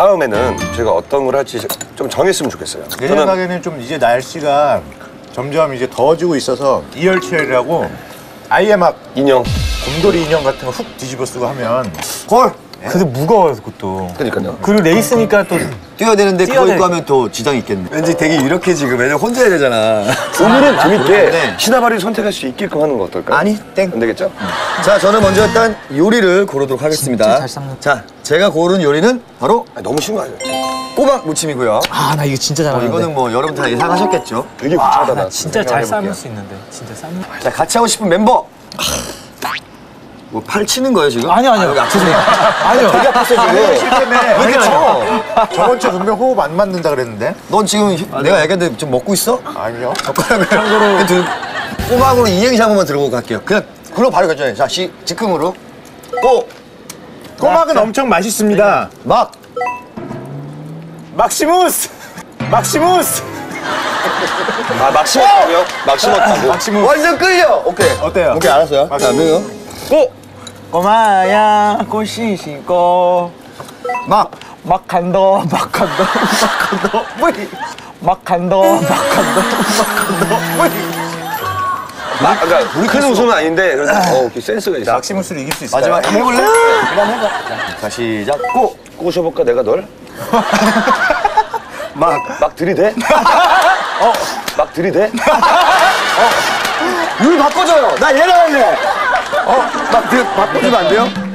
다음에는 제가 어떤 걸 할지 좀 정했으면 좋겠어요. 내 생각에는 좀 이제 날씨가 점점 이제 더워지고 있어서 이열치열이라고 아예 막 인형. 곰돌이 인형 같은 거 훅 뒤집어 쓰고 하면 헐 근데 무거워요 그것도. 그러니까요. 그리고 레이스니까 또 뛰어야 되는데 그거 뛰어야 입고 돼. 하면 더 지장이 있겠네 왠지 되게 이렇게 지금 왜냐면 혼자 해야 되잖아 오늘은 재밌게 네. 시나바리를 선택할 수 있게끔 하는 거 어떨까요? 아니, 땡. 안 되겠죠? 자 저는 먼저 일단 요리를 고르도록 하겠습니다 진짜 잘 삶는- 자 제가 고른 요리는 바로 아니, 너무 쉬운 거 아니에요? 꼬막 무침이고요 아 나 이거 진짜 어, 잘하는데. 이거는 뭐 여러분 다 예상하셨겠죠 되게 아, 구차하다. 나 진짜 잘. 삶을 수 있는데 진짜 삶. 자 같이 하고 싶은 멤버 뭐 팔 치는 거예요 지금? 아니요 아니요. 죄송해요. 아니요. 되게 아팠어 지금 때문에 왜 이렇게 쳐? 저번 주에 분명 호흡 안 맞는다 그랬는데 넌 지금 휴- 내가 얘기했는데 좀 먹고 있어? 아니요 참고로 꼬막으로 이행시 한 번만 들어보고 갈게요 그냥 그럼 바로 결정해 자 시, 즉흥으로 꼬! 꼬막은 엄청 맛있습니다. 막! 막시무스! 막시무스! 아, 막 심었다고요? 막 심었다고? 막시무스. 완전 끌려! 오케이. 어때요? 오케이 알았어요. 자 명요? 꼬! 꼬마야 꼬시시고 막! 막한도 막한도 막한도. 뿌이. 막한도 막한도 막, 그러니까 큰 웃음은 아닌데 그래도 어, 이렇게 센스가 있어. 막시무스를 이길 수 있을까요? 마지막 해볼래? 그럼 해봐 자, 자 시작 꼬! 꼬셔볼까 내가 널? 막, 막 들이대? 어, 막 들이대? 룰 바꿔줘요 나 얘랑 할래 어? 막 들, 바꿔주면 안 돼요?